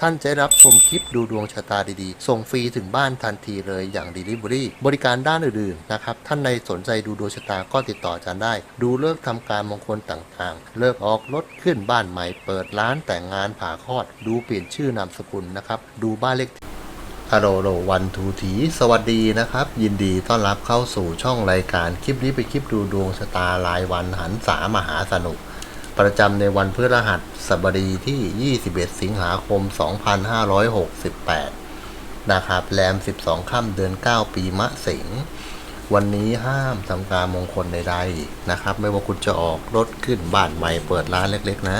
ท่านจะรับชมคลิปดูดวงชะตาดีๆ ส่งฟรีถึงบ้านทันทีเลยอย่าง Delivery บริการด้านอื่นๆนะครับ ท่านในสนใจดูดวงชะตาก็ติดต่ออาจารย์ได้ ดูเลิกษ์ทำการมงคลต่างๆ เลิกออกรถขึ้นบ้านใหม่ เปิดร้านแต่งงานผ่าคลอด ดูเปลี่ยนชื่อนามสกุลนะครับ ดูบ้านเลขฮัลโหลโลวันทูทีสวัสดีนะครับ ยินดีต้อนรับเข้าสู่ช่องรายการคลิปนี้เป็นคลิปดูดวงชะตารายวันหันษามหาสนุก ประจำในวันพฤหัสบดีที่ 21 สิงหาคม 2568 นะครับ แรม 12 ค่ำเดือน 9 ปีมะเสงวันนี้ห้ามทำการมงคลใดๆนะครับ ไม่ว่าคุณจะออกรถขึ้นบ้านใหม่เปิดร้านเล็กๆ นะ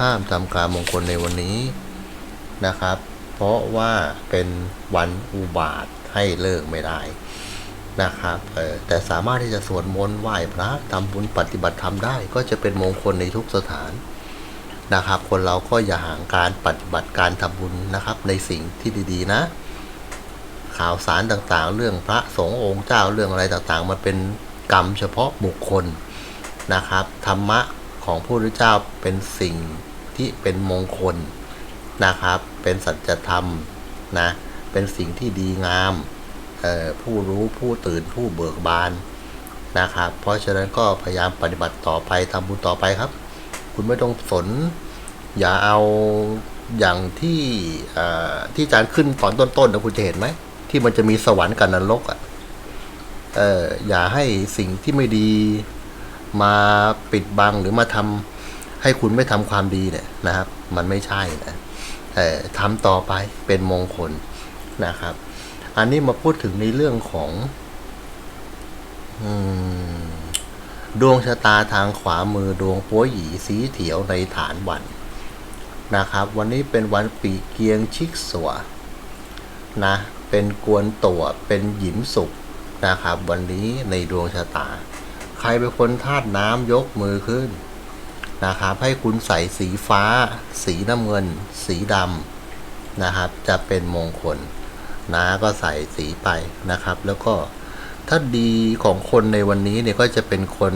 ห้ามทำการมงคลในวันนี้นะครับ เพราะว่าเป็นวันอุบาทให้เลิกไม่ได้ นะครับแต่สามารถที่จะสวดมนต์ไหว้พระทำบุญปฏิบัติธรรมได้ ก็จะเป็นมงคลในทุกสถานนะครับ คนเราก็อย่าห่างการปฏิบัติการทำบุญนะครับ ในสิ่งที่ดีๆนะ ข่าวสารต่างๆ เรื่องพระสงฆ์องค์เจ้าเรื่องอะไรต่างๆมันเป็นกรรมเฉพาะบุคคลนะครับธรรมะของพระพุทธเจ้าเป็นสิ่งที่เป็นมงคลนะครับ เป็นสัจธรรมนะเป็นสิ่งที่ดีงาม ผู้รู้ผู้ตื่นผู้เบิกบานนะครับ เพราะฉะนั้นก็พยายามปฏิบัติต่อไปทำบุญต่อไปครับ คุณไม่ต้องสน อย่าเอาอย่างที่ที่อาจารย์ขึ้นตอนต้นๆนะคุณจะเห็นไหมที่มันจะมีสวรรค์กับนรกอะเอออย่าให้สิ่งที่ไม่ดีมาปิดบังหรือมาทำให้คุณไม่ทำความดีเนี่ยนะครับ มันไม่ใช่นะเออทำต่อไปเป็นมงคลนะครับ อันนี้มาพูดถึงในเรื่องของอดวงชะตาทางขวามือดวงปัวหยีสีเถียวในฐานวันนะครับ วันนี้เป็นวันปีเกียงชิกสวนะ เป็นกวนตัวเป็นหยิมสุกนะครับ วันนี้ในดวงชะตา ใครเป็นคนธาตุน้ำยกมือขึ้นนะครับให้คุณใส่สีฟ้า สีน้ำเงิน สีดำนะครับ จะเป็นมงคล นะก็ใส่สีไปนะครับ แล้วก็ถ้าดีของคนในวันนี้เนี่ยก็จะเป็นคน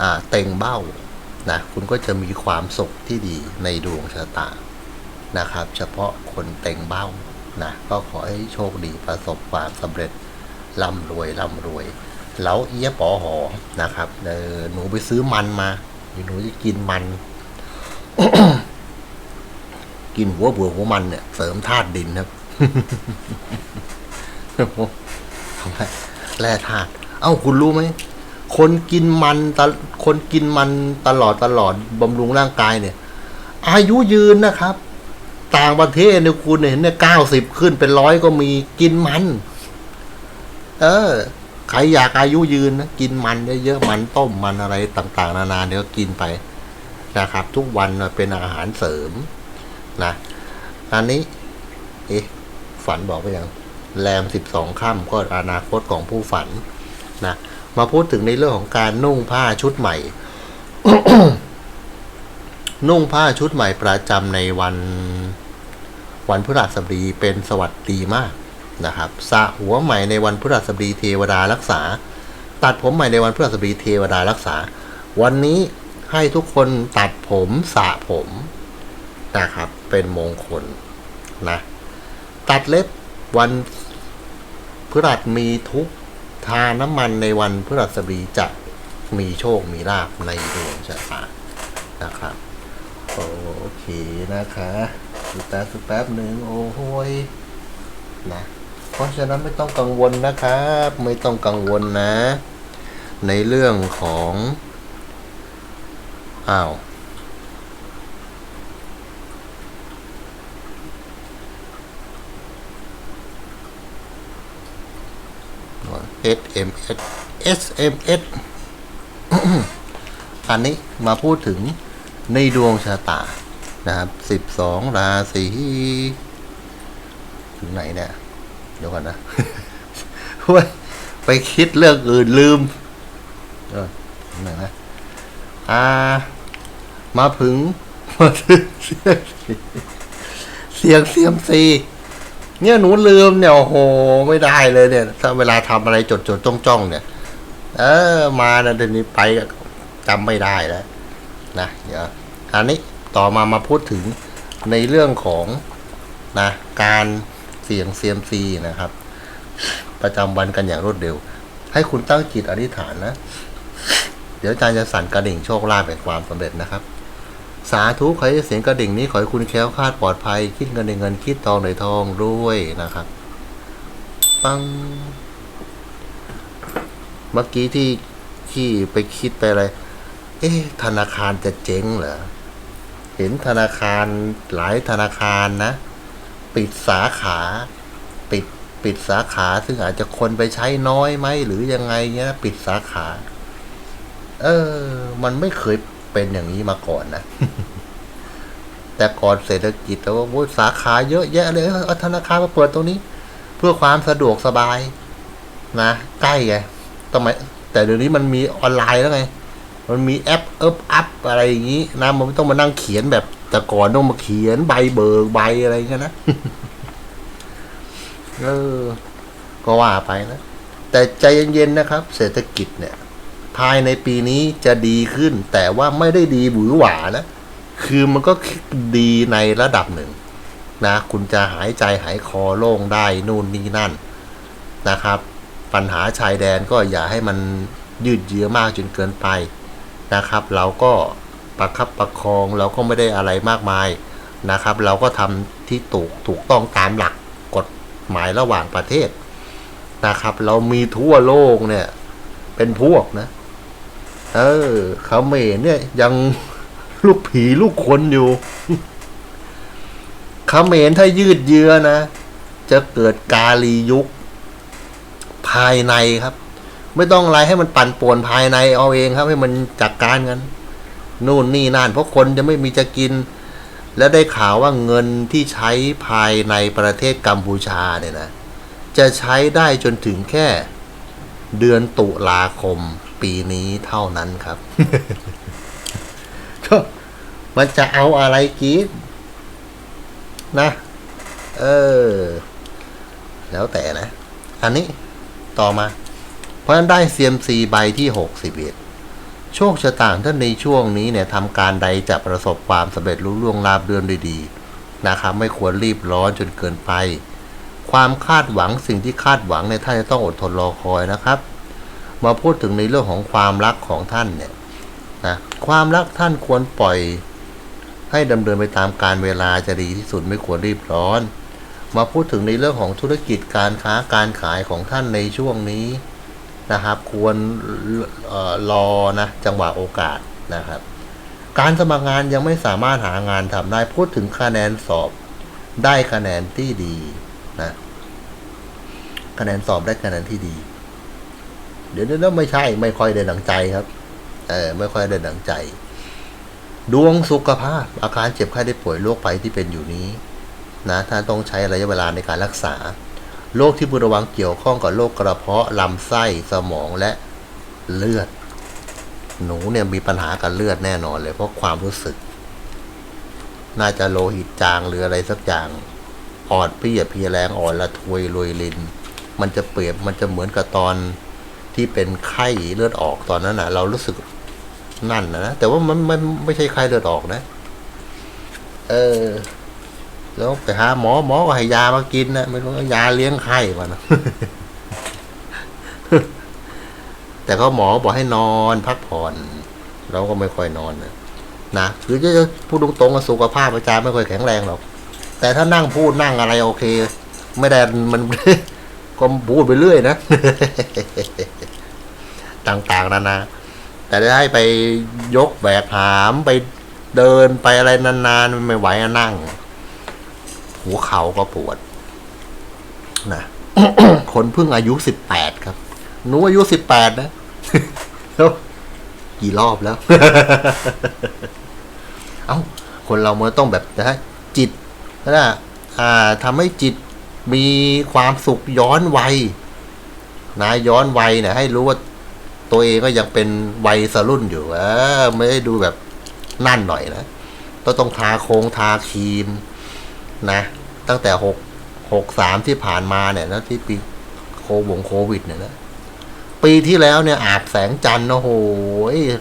อ่าเต็งเบ้านะคุณก็จะมีความสุขที่ดีในดวงชะตานะครับ เฉพาะคนเต็งเบ้านะก็ขอให้โชคดีประสบความสำเร็จร่ำรวยร่ำรวยแล้วเอี้ยปอหอนะครับเออหนูไปซื้อมันมาหนูจะกินมัน กินหัวเบื่อหัวมันเนี่ยเสริมธาตุดินครับ ทำไมแร่ธาตุเอ้าคุณรู้ไหม คนกินมันตคนกินมันตลอดตลอดบำรุงร่างกายเนี่ย อายุยืนนะครับ ต่างประเทศเนี่ยคุณเห็นเนี่ยเก้าสิบขึ้นเป็นร้อยก็มีกินมัน เออใครอยากอายุยืนนะกินมันเยอะๆมันต้มมันอะไรต่าง ๆ นานาเดี๋ยวกินไปนะครับ ทุกวันเป็นอาหารเสริมนะอันนี้ เอ๊ะ ฝันบอกไปอยังแรมสิบสองค่ำก็อนาคตของผู้ฝันนะมาพูดถึงในเรื่องของการนุ่งผ้าชุดใหม่ นุ่งผ้าชุดใหม่ประจำในวันวันพฤหัสบดีเป็นสวัสดีมากนะครับสระหัวใหม่ในวันพฤหัสบดีเทวดารักษา ตัดผมใหม่ในวันพฤหัสบดีเทวดารักษา วันนี้ให้ทุกคนตัดผมสระผมนะครับ เป็นมงคลนะ ตัดเล็บวันพฤหัสมีทุกทาน้ำมันในวันพฤหัสบดีจะมีโชคมีลาภในดวงชะตานะครับ โอเคนะคะสุดแป๊บสุดแป๊บหนึ่งโอ้โหยนะเพราะฉะนั้นไม่ต้องกังวลนะครับ ไม่ต้องกังวลนะ ในเรื่องของอ้าว SMS SMS อันนี้มาพูดถึงในดวงชะตานะครับสิบสองราศีถึงไหนเนี่ย เดี๋ยวก่อนนะว้ยไปคิดเรื่องอื่นลืม เออไหนนะอ่า มาถึงมาถึงเสียงเสียมซี เนี่ยหนูลืมเนี่ยโอ้โหไม่ได้เลยเนี่ย ถ้าเวลาทำอะไรจดจดจ้องจ้องเนี่ย เออมานะเดี๋ยวนี้ไปก็จำไม่ได้แล้วนะเดี๋ยวอันนี้ต่อมามาพูดถึงในเรื่องของนะการเสี่ยงเซียมซีนะครับ ประจำวันกันอย่างรวดเร็ว ให้คุณตั้งจิตอธิษฐานนะ เดี๋ยวอาจารย์จะสั่นกระดิ่งโชคลาภแห่งความสำเร็จนะครับ สาธุขอให้เสียงกระดิ่งนี้ขอให้คุณแคล้วคลาดปลอดภัย คิดเงินในเงินคิดทองในทองด้วยนะครับ ปัง เมื่อกี้ที่ที่ไปคิดไปอะไร เอ๊ะธนาคารจะเจ๊งเหรอ เห็นธนาคารหลายธนาคารนะ ปิดสาขาปิดปิดสาขาซึ่งอาจจะคนไปใช้น้อยไหมหรือยังไงเงี้ย ปิดสาขา เออ มันไม่เคย เป็นอย่างนี้มาก่อนนะ แต่ก่อนเศรษฐกิจแล้วว่าสาขาเยอะแยะเลยเอาธนาคารมาเปิดตรงนี้ เพื่อความสะดวกสบาย นะใกล้ไงทำไมแต่เดี๋ยวนี้มันมีออนไลน์แล้วไง มันมีแอปเอิบอัพอะไรอย่างนี้นะมันไม่ต้องมานั่งเขียนแบบ แต่ก่อนต้องมาเขียนใบเบิกใบอะไรอย่างเงี้ยนะเออก็ว่าไปนะแต่ใจเย็นๆนะครับ เศรษฐกิจเนี่ย ภายในปีนี้จะดีขึ้น แต่ว่าไม่ได้ดีหวือหวานะ คือมันก็ดีในระดับหนึ่งนะ คุณจะหายใจหายคอโล่งได้นู่นนี่นั่นนะครับ ปัญหาชายแดนก็อย่าให้มันยืดเยื้อมากจนเกินไปนะครับ เราก็ประคับประคองเราก็ไม่ได้อะไรมากมายนะครับ เราก็ทำที่ถูกถูกต้องตามหลักกฎหมายระหว่างประเทศนะครับ เรามีทั่วโลกเนี่ย เป็นพวกนะ เออเขาเขมรเนี่ย ยังลูกผีลูกคนอยู่เขมรถ้ายืดเยื้อนะ จะเกิดกาลียุค ภายในครับ ไม่ต้องอะไรให้มันปั่นป่วนภายในเอาเองครับ ให้มันจัดการกันนู่นนี่นั่นเพราะคนจะไม่มีจะกิน แล้วได้ข่าวว่าเงินที่ใช้ภายในประเทศกัมพูชาเนี่ยนะ จะใช้ได้จนถึงแค่เดือนตุลาคม ปีนี้เท่านั้นครับ ก็มันจะเอาอะไรกินนะ เออ แล้วแต่นะ อันนี้ต่อมา เพราะฉะนั้นได้ CMC ใบที่ 61 โชคชะตางท่านในช่วงนี้เนี่ยทำการใดจะประสบความสำเร็จรุ่ล่วงราบเรือนด้วยดีนะครับ ไม่ควรรีบร้อนจนเกินไป ความคาดหวังสิ่งที่คาดหวังเนี่ยท่านจะต้องอดทนรอคอยนะครับ มาพูดถึงในเรื่องของความรักของท่านเนี่ยนะความรักท่านควรปล่อยให้ดำเนินไปตามการเวลาจะดีที่สุดไม่ควรรีบร้อน มาพูดถึงในเรื่องของธุรกิจการค้าการขายของท่านในช่วงนี้นะครับ ควรเออรอนะจังหวะโอกาสนะครับ การสมัครงานยังไม่สามารถหางานทำได้พูดถึงคะแนนสอบ ได้คะแนนที่ดีนะคะแนนสอบได้คะแนนที่ดี เดี๋ยวนี้ไม่ใช่ ไม่ค่อยได้ดังใจครับ เออไม่ค่อยได้ดังใจ ดวงสุขภาพ อาการเจ็บไข้ได้ป่วยโรคภัยที่เป็นอยู่นี้ นะท่านต้องใช้ระยะเวลาในการรักษาโรคที่พึงระวังเกี่ยวข้องกับโรคกระเพาะลำไส้สมองและเลือด หนูเนี่ยมีปัญหากับเลือดแน่นอนเลย เพราะความรู้สึก น่าจะโลหิตจางหรืออะไรสักอย่างอ่อนเพียเพลียแรงอ่อนละทวยรวยลิน มันจะเปรียบมันจะเหมือนกับตอน ที่เป็นไข้เลือดออกตอนนั้นนะเรารู้สึกนั่นนะแต่ว่ามันมันไม่ใช่ไข้เลือดออกนะ เออ แล้วไปหาหมอหมอก็ให้ยามากินนะไม่รู้ยาเลี้ยงไข้มานะแต่เขาหมอบอกให้นอนพักผ่อน เราก็ไม่ค่อยนอนนะนะหรือจะพูดตรงๆสุขภาพอาจารย์ไม่ค่อยแข็งแรงหรอกแต่ถ้านั่งพูดนั่งอะไรโอเค ไม่ได้มัน ก็พูดไปเรื่อยนะ ต่างๆนานา แต่ได้ไปยกแบกหามไปเดินไปอะไรนานๆ ไม่ไหวอะนั่ง หัวเข่าก็ปวดนะคนเพิ่งอายุสิบแปดครับหนูอายุสิบแปดนะแล้วกี่รอบแล้ว เอ้า คนเราเมันต้องแบบนะจิตนะอ่าทำให้จิต มีความสุขย้อนวัยนะย้อนวัยเนี่ยให้รู้ว่าตัวเองก็ยังเป็นวัยสรุ่นอยู่เออไม่ได้ดูแบบนั่นหน่อยนะก็ต้องทาโครงทาครีม นะ ตั้งแต่หกหกสามที่ผ่านมาเนี่ยนะที่ปีโควงโควิดเนี่ยนะปีที่แล้วเนี่ยอาบแสงจันทร์โอ้โห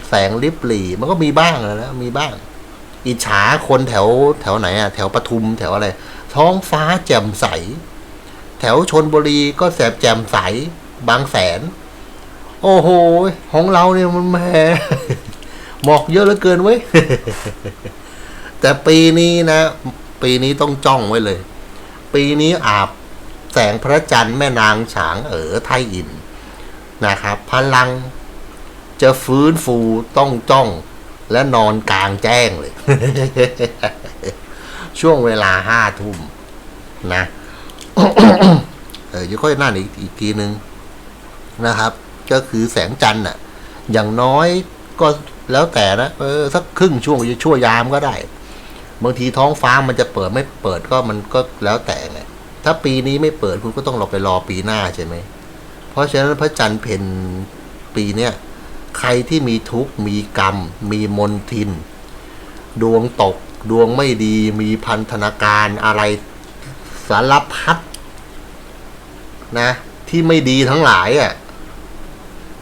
แสงลิบหลีมันก็มีบ้างนะมีบ้าง อิจฉาคนแถวแถวไหนอะแถวปทุมแถวอะไร ท้องฟ้าแจ่มใส แถวชนบุรีก็แสบแจ่มใสบางแสน โอ้โห ของเราเนี่ยมันแหมหมอกเยอะเหลือเกินเว้ย แต่ปีนี้นะ ปีนี้ต้องจ้องไว้เลย ปีนี้อาบแสงพระจันทร์แม่นางฉางเอ๋อไทยอินนะครับ พลังจะฟื้นฟูต้องจ้องและนอนกลางแจ้งเลย ช่วงเวลาห้าทุ่มนะ เออยังค่อยนั่นอีกอีกทีหนึ่งนะครับ ก็คือแสงจันทร์น่ะ อย่างน้อยก็แล้วแต่นะเออสักครึ่งช่วงชั่วยามก็ได้ บางทีท้องฟ้ามันจะเปิดไม่เปิดก็มันก็แล้วแต่ไงถ้าปีนี้ไม่เปิดคุณก็ต้องรอไปรอปีหน้าใช่ไหมเพราะฉะนั้นพระจันทร์เพ็ญปีเนี้ยใครที่มีทุกข์มีกรรม มีมนทิน ดวงตกดวงไม่ดีมีพันธนาการอะไร สารพัดนะ ที่ไม่ดีทั้งหลายอะ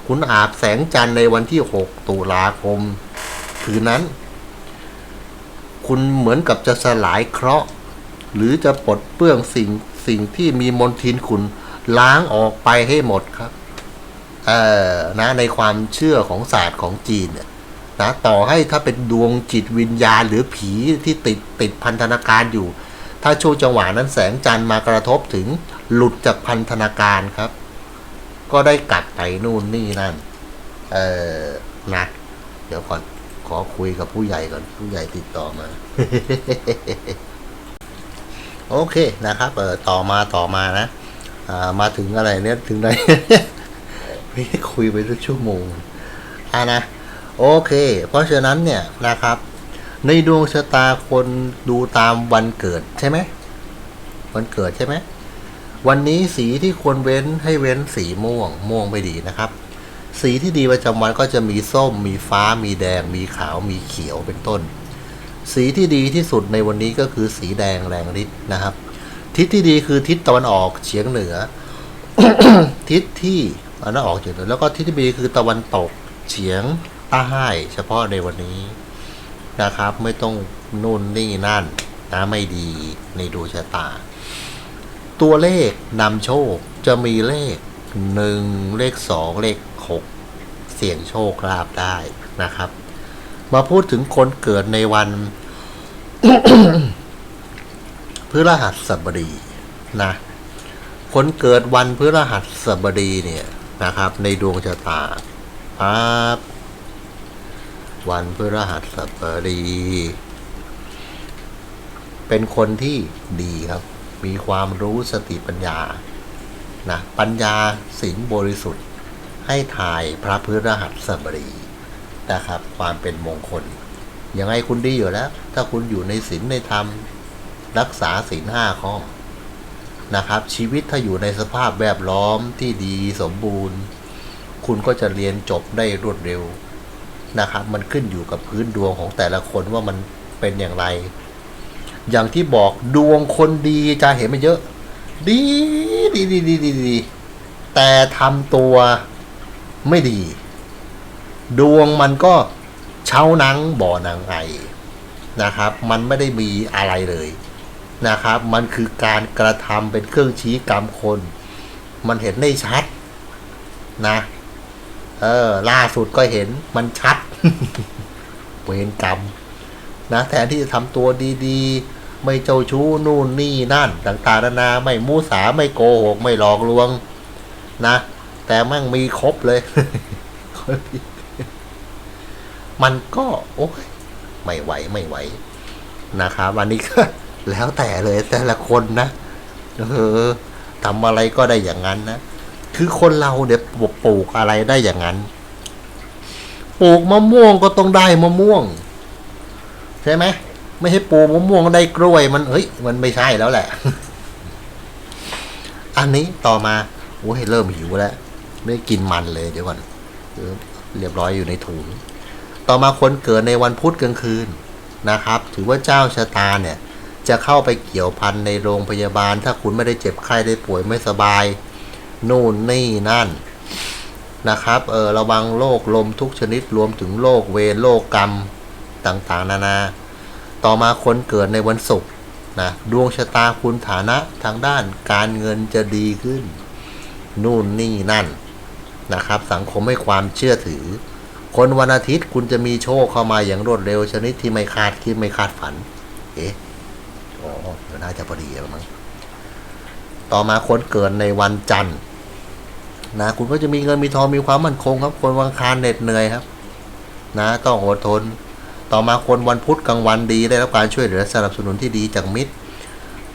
คุณอาบแสงจันทร์ในวันที่ 6 ตุลาคม คืนนั้น คุณเหมือนกับจะสลายเคราะห์ หรือจะปลดเปลื้องสิ่งสิ่งที่มีมนทินคุณล้างออกไปให้หมดครับ เอ่อนะในความเชื่อของศาสตร์ของจีนเนี่ยนะต่อให้ถ้าเป็นดวงจิตวิญญาณหรือผีที่ติดติดพันธนาการอยู่ ถ้าช่วงจังหวะนั้นแสงจันทร์มากระทบถึงหลุดจากพันธนาการครับ ก็ได้กลับไปนู่นนี่นั่น เออนะเดี๋ยวก่อนขอคุยกับผู้ใหญ่ก่อนผู้ใหญ่ติดต่อมา โอเคนะครับ เออต่อมาต่อมานะอ่ามาถึงอะไรเนี่ยถึงไหนไม่คุยไปสักชั่วโมงอ่านะโอเค เพราะฉะนั้นเนี่ยนะครับ ในดวงชะตาคนดูตามวันเกิดใช่ไหมวันเกิดใช่ไหมวันนี้สีที่ควรเว้นให้เว้นสีม่วง ม่วงไม่ดีนะครับ สีที่ดีประจำวันก็จะมีส้ม มีฟ้า มีแดง มีขาว มีเขียวเป็นต้น สีที่ดีที่สุดในวันนี้ก็คือสีแดงแรงฤทธิ์นะครับ ทิศที่ดีคือทิศตะวันออกเฉียงเหนือ ทิศที่ตะวันออกเฉียงเหนือแล้วก็ทิศที่ดีคือตะวันตกเฉียงใต้เฉพาะในวันนี้ นะครับ ไม่ต้องนู่นนี่นั่นนะไม่ดีในดวงชะตา ตัวเลขนำโชคจะมีเลขหนึ่งเลขสองเลขหกเสี่ยงโชคลาภได้นะครับ มาพูดถึงคนเกิดในวันพฤหัสบดีนะคนเกิดวันพฤหัสบดีเนี่ยนะครับ ในดวงชะตาปั๊บ วันพฤหัสบดี เป็นคนที่ดีครับ มีความรู้สติปัญญา นะ ปัญญาสิงบริสุทธิ์ ให้ถ่ายพระพฤหัสบดีนะครับ ความเป็นมงคล ยังไงคุณดีอยู่แล้ว ถ้าคุณอยู่ในศีลในธรรม รักษาศีลห้าข้อ นะครับ ชีวิตถ้าอยู่ในสภาพแวดล้อมที่ดีสมบูรณ์ คุณก็จะเรียนจบได้รวดเร็ว นะครับ มันขึ้นอยู่กับพื้นดวงของแต่ละคนว่ามันเป็นอย่างไร อย่างที่บอกดวงคนดีจะเห็นมันเยอะ ดีดีดีดีดีดีแต่ทำตัวไม่ดี ดวงมันก็เช้านังบ่อนางไอนะครับ มันไม่ได้มีอะไรเลยนะครับ มันคือการกระทำเป็นเครื่องชี้กรรมคน มันเห็นได้ชัดนะ เออ ล่าสุดก็เห็นมันชัด เวรกรรมนะแทนที่จะทำตัวดีๆ ไม่เจ้าชู้นู่นนี่นั่น ต่างๆนานาไม่มูสาไม่โกหก ไม่หลอกลวง นะ แต่แม่งมีครบเลย มันก็โอ้ยไม่ไหวไม่ไหวนะครับวันนี้ก็แล้วแต่เลยแต่ละคนนะเออทำอะไรก็ได้อย่างนั้นนะ คือคนเราเนี่ยปลูกอะไรได้อย่างนั้น ปลูกมะม่วงก็ต้องได้มะม่วง ใช่ไหมไม่ใช่ปลูกมะม่วงได้กล้วยมันเฮ้ย มันไม่ใช่แล้วแหละ อันนี้ต่อมาโอ้ยเริ่มหิวแล้ว ไม่ได้กินมันเลยเดี๋ยวก่อนเออเรียบร้อยอยู่ในถุงต่อมาคนเกิดในวันพุธกลางคืนนะครับ ถือว่าเจ้าชะตาเนี่ย จะเข้าไปเกี่ยวพันในโรงพยาบาล ถ้าคุณไม่ได้เจ็บไข้ได้ป่วยไม่สบาย นู่นนี่นั่นนะครับ เออระวังโรคลมทุกชนิดรวมถึงโรคเวรโรคกรรมต่างๆ นานา ต่อมาคนเกิดในวันศุกร์นะดวงชะตาคุณฐานะทางด้านการเงินจะดีขึ้น นู่นนี่นั่นนะครับ สังคมให้ความเชื่อถือ คนวันอาทิตย์คุณจะมีโชคเข้ามาอย่างรวดเร็วชนิดที่ไม่คาดคิดไม่คาดฝัน เอ๊ะอ๋อเดี๋ยวน่าจะพอดีแล้วมั้งต่อมาคนเกิดในวันจันทร์ นะคุณก็จะมีเงินมีทองมีความมั่นคงครับคนวันอังคารเหน็ดเหนื่อยครับ นะต้องอดทน ต่อมาคนวันพุธกลางวันดีได้รับการช่วยเหลือสนับสนุนที่ดีจากมิตร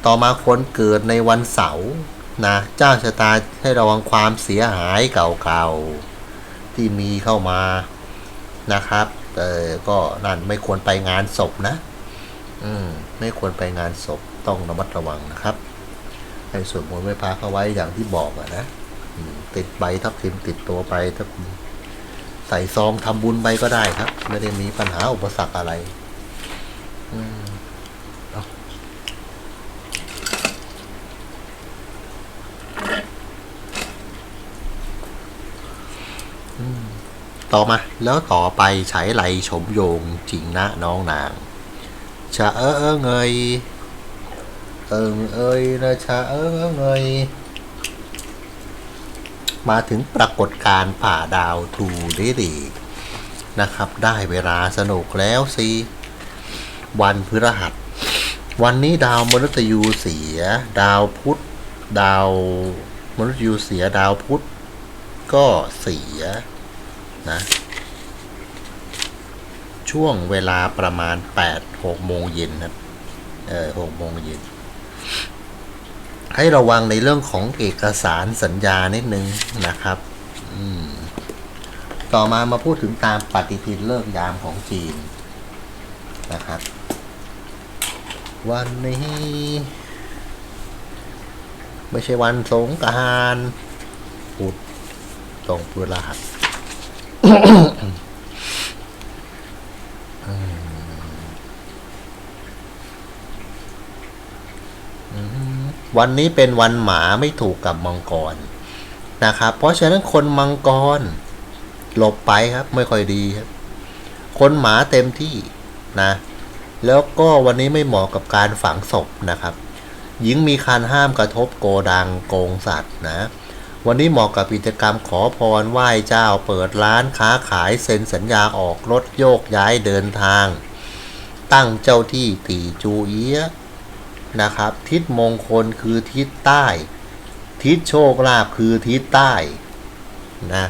ต่อมาคนเกิดในวันเสาร์นะเจ้าชะตาให้ระวังความเสียหายเก่าๆที่มีเข้ามานะครับเออก็นั่นไม่ควรไปงานศพนะ อืมไม่ควรไปงานศพต้องระมัดระวังนะครับให้สวดมนต์ไหว้พระเข้าไว้อย่างที่บอกอะนะ ติดใบทับทิมติดตัวไปถ้าใส่ซองทำบุญไปก็ได้ครับ ไม่ได้มีปัญหาอุปสรรคอะไรอืมต่อมา แล้วต่อไปใช้ไหลชมโยงจริงนะน้องนางชะเออเออเงยเอิงเอ้ยนะชาเอิงเอิงเอย มาถึงปรากฏการณ์ผ่าดาวทูดีดีนะครับ ได้เวลาสนุกแล้วสิวันพฤหัส วันนี้ดาวมฤตยูเสีย ดาวพุธดาวมฤตยูเสียดาวพุธก็เสียนะช่วงเวลาประมาณ8 6โมงเย็นครับเออ6โมงเย็น ให้ระวังในเรื่องของเอกสารสัญญานิดนึงนะครับต่อมามาพูดถึงตามปฏิทินเลิกยามของจีนนะครับ วันนี้ ไม่ใช่วันสงกรารพุธตรงพฤหัส วันนี้เป็นวันหมาไม่ถูกกับมังกรนะครับ เพราะฉะนั้นคนมังกรหลบไปครับไม่ค่อยดีครับ คนหมาเต็มที่นะ แล้วก็วันนี้ไม่เหมาะกับการฝังศพนะครับ หญิงมีคันห้ามกระทบโกดังโกงสัตว์นะ วันนี้เหมาะกับกิจกรรมขอพรไหว้เจ้าเปิดร้านค้าขายเซ็นสัญญาออกรถโยกย้ายเดินทาง ตั้งเจ้าที่ตีจูเอียะ นะครับ ทิศมงคลคือทิศใต้ ทิศโชคลาภคือทิศใต้นะ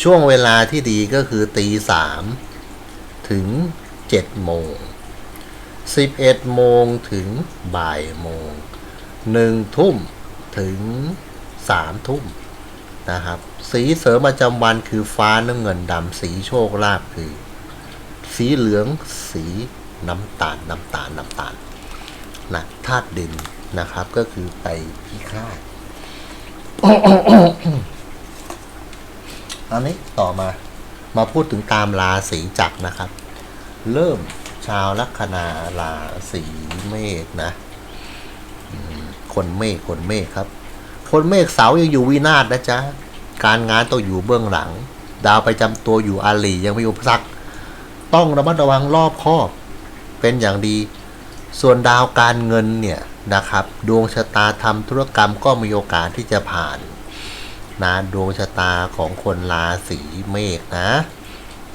ช่วงเวลาที่ดีก็คือตีสามถึงเจ็ดโมงสิบเอ็ดโมงถึงบ่ายโมงหนึ่งทุ่มถึงสามทุ่มนะครับ สีเสริมประจำวันคือฟ้าน้ำเงินดำสีโชคลาภคือ สีเหลืองสี น้ำตาลน้ำตาลน้ำตาลนะธาตุดินนะครับ ก็คือไปพิฆาตอันนี้ต่อมามาพูดถึงตามราศีจักรนะครับ เริ่มชาวลัคนาราศีเมษนะคนเมฆคนเมฆครับ คนเมฆเสายังอยู่วินาศนะจ๊ะการงานต้องอยู่เบื้องหลัง ดาวประจำตัวอยู่อาลียังไม่อุปสรรคต้องระมัดระวังรอบคอบ เป็นอย่างดี ส่วนดาวการเงินเนี่ยนะครับ ดวงชะตาทำธุรกรรมก็มีโอกาสที่จะผ่านนะดวงชะตาของคนราศีเมษนะ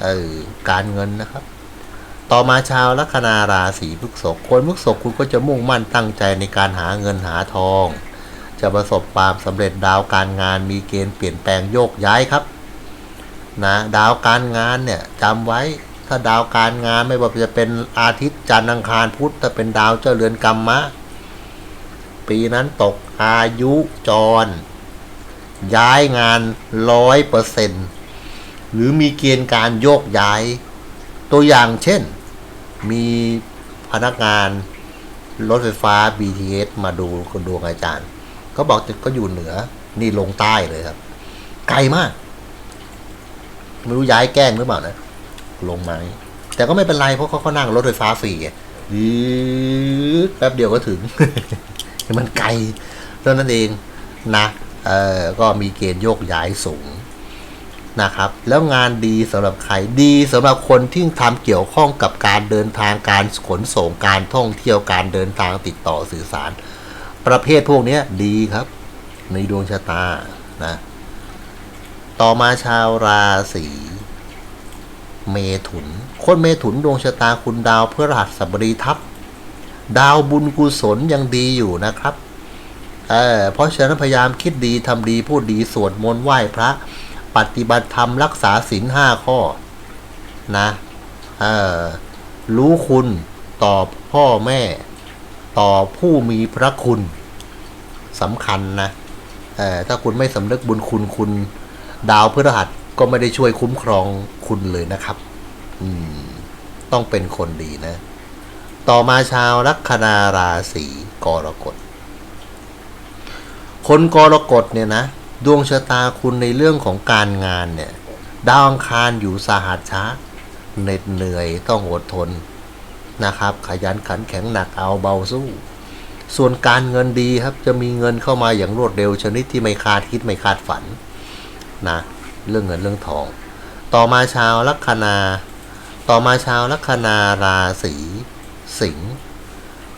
เออการเงินนะครับ ต่อมาชาวลัคนาราศีพฤษภคนพฤษภคุณก็จะมุ่งมั่นตั้งใจในการหาเงินหาทอง จะประสบความสำเร็จดาวการงานมีเกณฑ์เปลี่ยนแปลงโยกย้ายครับนะดาวการงานเนี่ยจำไว้ ถ้าดาวการงานไม่ว่าจะเป็นอาทิตย์จันทร์อังคารพุธถ้าเป็นดาวเจ้าเรือนกรรมะ ปีนั้นตกอายุจร ย้ายงานร้อยเปอร์เซ็นหรือมีเกณฑ์การโยกย้าย ตัวอย่างเช่น มีพนักงานรถไฟฟ้า BTS มาดูคนดวงอาจารย์ก็บอกจะก็อยู่เหนือ นี่ลงใต้เลยครับ ไกลมาก ไม่รู้ย้ายแกล้งหรือเปล่านะ ลงมานี่แต่ก็ไม่เป็นไรเพราะเขาเขานั่งรถไฟฟ้าฟรียืดแป๊บเดียวก็ถึง มันไกลเท่านั้นเองนะเออก็มีเกณฑ์โยกย้ายสูงนะครับ แล้วงานดีสำหรับใครดีสำหรับคนที่ทำเกี่ยวข้องกับการเดินทางการขนส่งการท่องเที่ยวการเดินทางติดต่อสื่อสาร ประเภทพวกเนี้ยดีครับ ในดวงชะตานะ ต่อมาชาวราศี เมถุน คนเมถุนดวงชะตาคุณดาวพฤหัสบดีทับดาวบุญกุศลยังดีอยู่นะครับเออเพราะฉะนั้นพยายามคิดดีทำดีพูดดีสวดมนต์ไหว้พระ ปฏิบัติธรรมรักษาศีลห้าข้อนะเออรู้คุณต่อพ่อแม่ ต่อผู้มีพระคุณสำคัญนะเออถ้าคุณไม่สำนึกบุญคุณคุณดาวพฤหัส ก็ไม่ได้ช่วยคุ้มครองคุณเลยนะครับ อืม ต้องเป็นคนดีนะ ต่อมาชาวลัคนาราศีกรกฎ คนกรกฎเนี่ยนะ ดวงชะตาคุณในเรื่องของการงานเนี่ย ดาวอังคารอยู่สหัสช้าเหน็ดเหนื่อยต้องอดทนนะครับ ขยันขันแข็งหนักเอาเบาสู้ ส่วนการเงินดีครับจะมีเงินเข้ามาอย่างรวดเร็วชนิดที่ไม่คาดคิดไม่คาดฝันนะ เรื่องเงินเรื่องทอง ต่อมาชาวลัคนา ต่อมาชาวลัคนาราศีสิงห์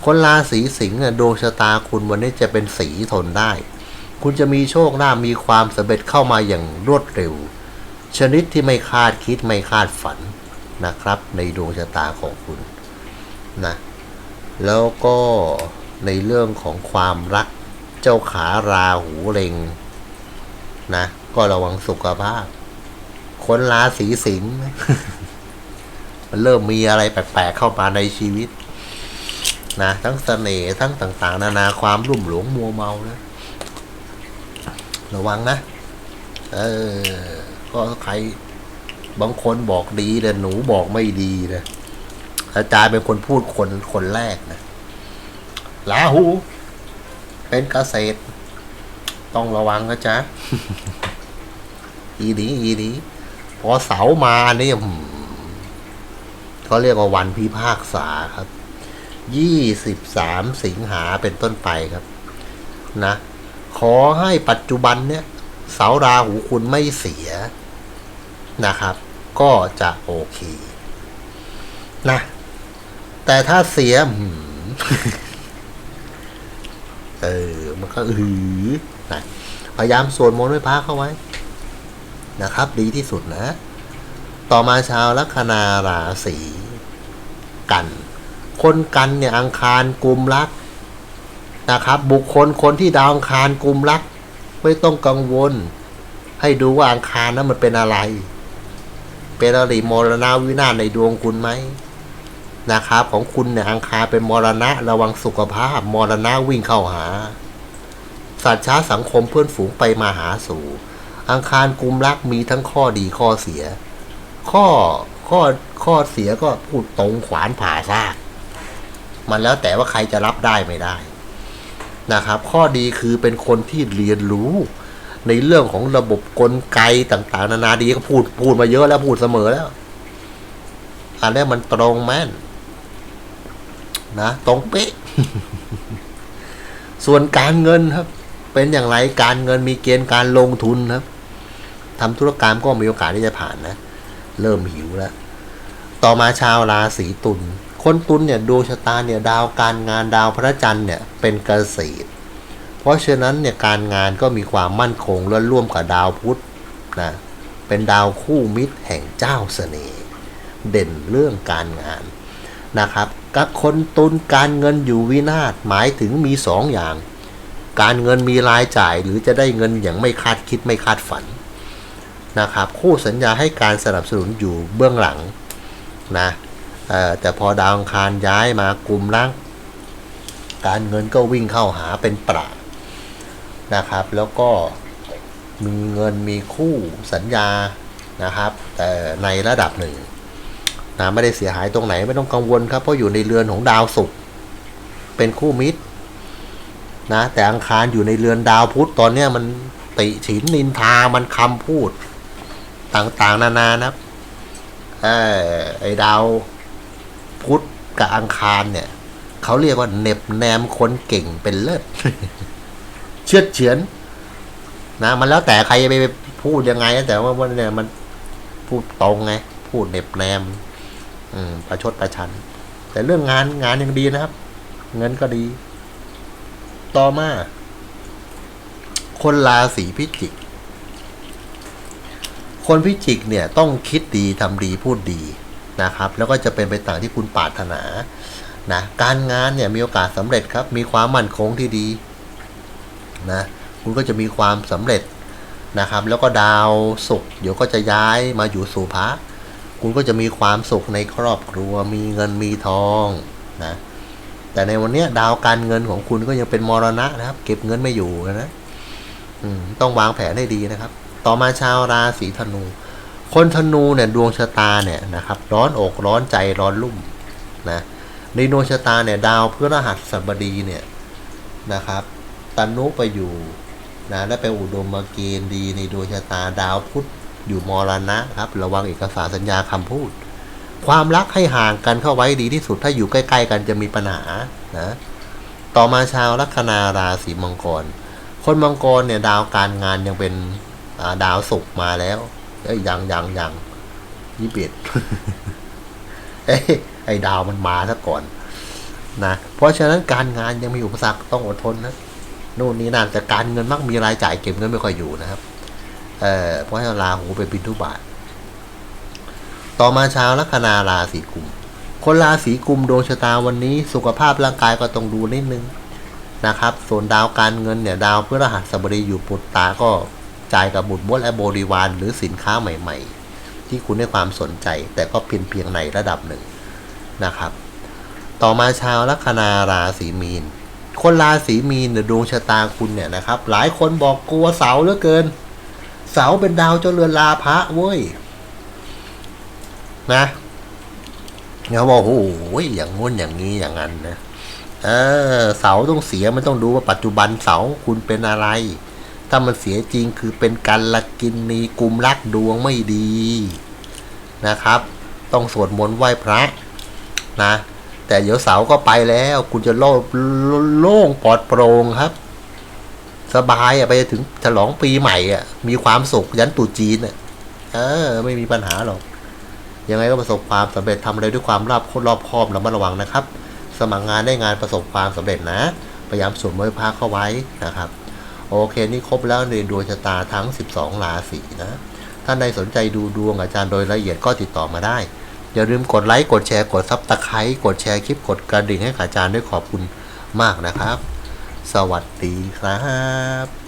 คนราศีสิงห์เนี่ยดวงชะตาคุณวันนี้จะเป็นสีทนได้ คุณจะมีโชคลาภมีความสำเร็จเข้ามาอย่างรวดเร็ว ชนิดที่ไม่คาดคิดไม่คาดฝันนะครับ ในดวงชะตาของคุณนะแล้วก็ในเรื่องของความรักเจ้าขาราหูเล็งนะ ก็ระวังสุขภาพ คนราศีสิงห์มันเริ่มมีอะไรแปลกๆเข้ามาในชีวิต นะ ทั้งเสน่ห์ทั้งต่าง ๆ นานาความรุ่มหลงมัวเมานะระวังนะ เออ ก็ใครบางคนบอกดีแต่หนูบอกไม่ดีนะอาจารย์เป็นคนพูดคนคนแรกนะลาหู เป็นเกษตร ต้องระวังนะจ๊ะ อีนี้อีนี้พอเสามาเนี่ยเขาเรียกว่าวันพิพากษาครับ ยี่สิบสามสิงหาเป็นต้นไปครับ นะ ขอให้ปัจจุบันเนี่ย เสาราหูคุณไม่เสียนะครับ ก็จะโอเค นะ แต่ถ้าเสียเออ มันก็อือนะพยายามสวดมนต์ไว้พาเข้าไว้ นะครับ ดีที่สุดนะ ต่อมาชาวลัคนาราศีกัน คนกันเนี่ยอังคารกลุ่มรักนะครับ บุคคลคนที่ดาวอังคารกลุ่มรัก ไม่ต้องกังวล ให้ดูว่าอังคารนั้นมันเป็นอะไร เป็นอริมรณาวินาศในดวงคุณไหมนะครับของคุณเนี่ยอังคารเป็นมรณะระวังสุขภาพมรณะวิ่งเข้าหา สัตว์ช้าสังคมเพื่อนฝูงไปมาหาสู่ อังคารกุมรักมีทั้งข้อดีข้อเสีย ข้อข้อข้อเสียก็พูดตรงขวานผ่าซาก มันแล้วแต่ว่าใครจะรับได้ไม่ได้นะครับ ข้อดีคือเป็นคนที่เรียนรู้ ในเรื่องของระบบกลไกต่างๆ นานาดีก็พูดพูดมาเยอะแล้วพูดเสมอแล้ว อันนี้มันตรงแม่นนะตรงเป๊ะ ส่วนการเงินครับ เป็นอย่างไรการเงินมีเกณฑ์การลงทุนครับ ทำธุรกรรมก็มีโอกาสที่จะผ่านนะ เริ่มหิวแล้ว ต่อมาชาวราศีตุลคนตุลเนี่ยดวงชะตาเนี่ยดาวการงานดาวพระจันทร์เนี่ยเป็นเกษตร เพราะฉะนั้นเนี่ยการงานก็มีความมั่นคงและร่วมกับดาวพุธนะเป็นดาวคู่มิตรแห่งเจ้าเสน่ห์เด่นเรื่องการงานนะครับกับคนตุลการเงินอยู่วินาศหมายถึงมีสองอย่าง การเงินมีรายจ่ายหรือจะได้เงินอย่างไม่คาดคิดไม่คาดฝัน นะครับคู่สัญญาให้การสนับสนุนอยู่เบื้องหลังนะแต่พอดาวอังคารย้ายมากลุ่มร่าง การเงินก็วิ่งเข้าหาเป็นปรานะครับ แล้วก็มีเงินมีคู่สัญญานะครับแต่ในระดับหนึ่งนะไม่ได้เสียหายตรงไหนไม่ต้องกังวลครับ เพราะอยู่ในเรือนของดาวศุกร์เป็นคู่มิตรนะแต่อังคารอยู่ในเรือนดาวพุธตอนเนี้ยมันติฉินนินทามันคำพูด ต่างๆ นานานะครับเออไอ้ดาวพุธกับอังคารเนี่ย เขาเรียกว่าเน็บแนมคนเก่งเป็นเลิศเชื่อเฉือนนะมันแล้วแต่ใครจะไปพูดยังไงแต่ว่าวันเนี่ยมันพูดตรงไง พูดเน็บแนม อืมประชดประชัน แต่เรื่องงานงานยังดีนะครับ เงินก็ดี ต่อมา คนราศีพิจิก คนพิจิกเนี่ยต้องคิดดีทำดีพูดดีนะครับ แล้วก็จะเป็นไปตามที่คุณปรารถนานะการงานเนี่ยมีโอกาสสำเร็จครับ มีความมั่นคงที่ดีนะคุณก็จะมีความสำเร็จนะครับ แล้วก็ดาวศุกร์เดี๋ยวก็จะย้ายมาอยู่สู่พระคุณก็จะมีความสุขในครอบครัว มีเงินมีทองนะแต่ในวันเนี้ยดาวการเงินของคุณก็ยังเป็นมรณะนะครับ เก็บเงินไม่อยู่นะต้องวางแผนให้ดีนะครับ ต่อมาชาวราศีธนู คนธนูเนี่ยดวงชะตาเนี่ยนะครับร้อนอกร้อนใจร้อนรุ่มนะในดวงชะตาเนี่ยดาวพฤหัสบดีเนี่ยนะครับตนุไปอยู่นะได้ไปอุดมมาเกณฑ์ดีในดวงชะตาดาวพุธอยู่มรณะครับ ระวังเอกสารสัญญาคำพูด ความรักให้ห่างกันเข้าไว้ดีที่สุดถ้าอยู่ใกล้ ๆ กันจะมีปัญหานะต่อมาชาวลัคนาราศีมังกร คนมังกรเนี่ยดาวการงานยังเป็น ดาวศุกร์มาแล้วเอ้ยยังยังยังยี่สิบเอ้ยไอ้ดาวมันมาซะก่อน นะ เพราะฉะนั้นการงานยังมีอุปสรรคต้องอดทนนะนู่นนี่นั่นแต่การเงินมักมีรายจ่ายเก็บเงินไม่ค่อยอยู่นะครับ เออเพราะให้ลาหูเป็นบินทุบาท ต่อมาชาวลัคนาราศีกุม คนราศีกุมดวงชะตาวันนี้ สุขภาพร่างกายก็ต้องดูนิดนึงนะครับ ส่วนดาวการเงินเนี่ย ดาวพฤหัสบดีอยู่ปุตตาก็ จ่ายกับบุตรมดและบริวารหรือสินค้าใหม่ ๆ ที่คุณให้ความสนใจ แต่ก็เพียงเพียงในระดับหนึ่งนะครับ ต่อมาชาวลัคนาราศีมีน คนราศีมีนดวงชะตาคุณเนี่ยนะครับ หลายคนบอกกลัวเสาเหลือเกิน เสาเป็นดาวเจ้าเรือนลาพระเว้ยนะเขาบอกโอ้โหอย่างงู้นอย่างนี้อย่างนั้นนะเออเสาต้องเสียมันต้องดูว่าปัจจุบันเสาคุณเป็นอะไร ถ้ามันเสียจริงคือเป็นการละกินนีกุมรักดวงไม่ดีนะครับ ต้องสวดมนต์ไหว้พระนะ แต่เดี๋ยวเสาก็ไปแล้ว คุณจะโล่งโล่งปลอดโปร่งครับ สบายอะไปถึงฉลองปีใหม่อะมีความสุขยันตรุจีนอะเออ ไม่มีปัญหาหรอก ยังไงก็ประสบความสำเร็จทำอะไรด้วยความรอบครอบคอบระมัดระวังนะครับ สมัครงานได้งานประสบความสำเร็จนะ พยายามสวมไว้พักเข้าไว้นะครับ โอเคนี่ครบแล้วในดวงชะตาทั้ง 12 ราศีนะท่านใดสนใจดูดวงอาจารย์โดยละเอียดก็ติดต่อมาได้ อย่าลืมกดไลค์กดแชร์กดซับตะไคร้กดแชร์คลิปกดกระดิ่งให้อาจารย์ด้วยขอบคุณมากนะครับ สวัสดีครับ